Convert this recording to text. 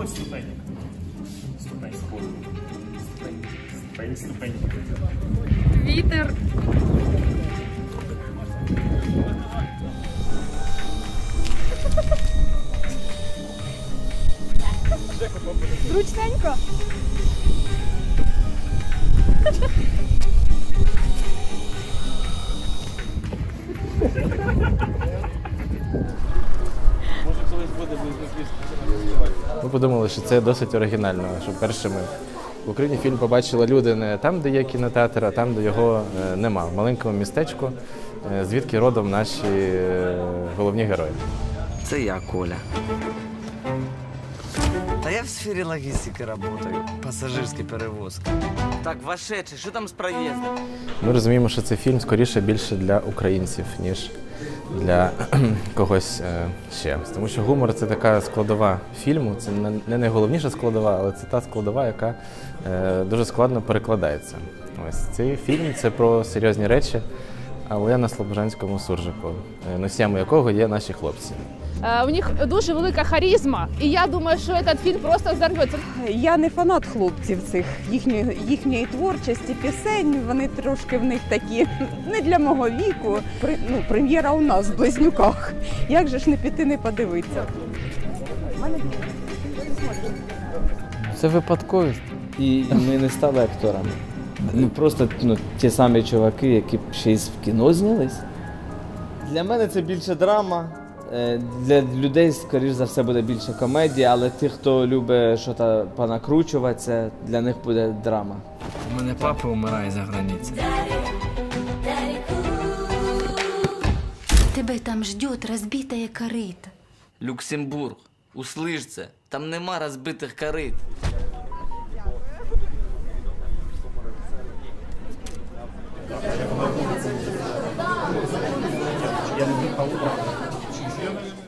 Заходь ступенька. Ступень. Ступень. Ступень, ступень. Вітер. Зручненько. Ми подумали, що це досить оригінально, що першими в Україні фільм побачили люди не там, де є кінотеатр, а там, де його е, нема, в маленькому містечку, е, звідки родом наші е, головні герої. Це я, Коля. Та я в сфері логістики працюю, пасажирські перевозки. Так, вошедший, що там з проїздом? Ми розуміємо, що цей фільм скоріше більше для українців, ніж для когось е, ще. Тому що гумор це така складова фільму, це не- найголовніша складова, але це та складова, яка е, дуже складно перекладається. Ось цей фільм це про серйозні речі, але на Слобожанському суржику, е, носіями якого є наші хлопці. Е, У них дуже велика харизма, і я думаю, що цей фільм просто взорветься. Я не фанат хлопців цих їхньої, їхньої творчості, пісень. Вони трошки в них такі не для мого віку. При, ну, прем'єра у нас в близнюках. Як же ж не піти, не подивитися? Це випадковість. І ми не стали акторами. Ми просто ну, ті самі чуваки, які ще й в кіно знялись. Для мене це більше драма. Е, Для людей, скоріш за все, буде більше комедія, але ті, хто любить щось понакручуватися, для них буде драма. У мене папа вмирає за границею. Тебе там ждет разбитая корыто. Люксембург, услиш це, там нема розбитих корит. Я не. 위험하게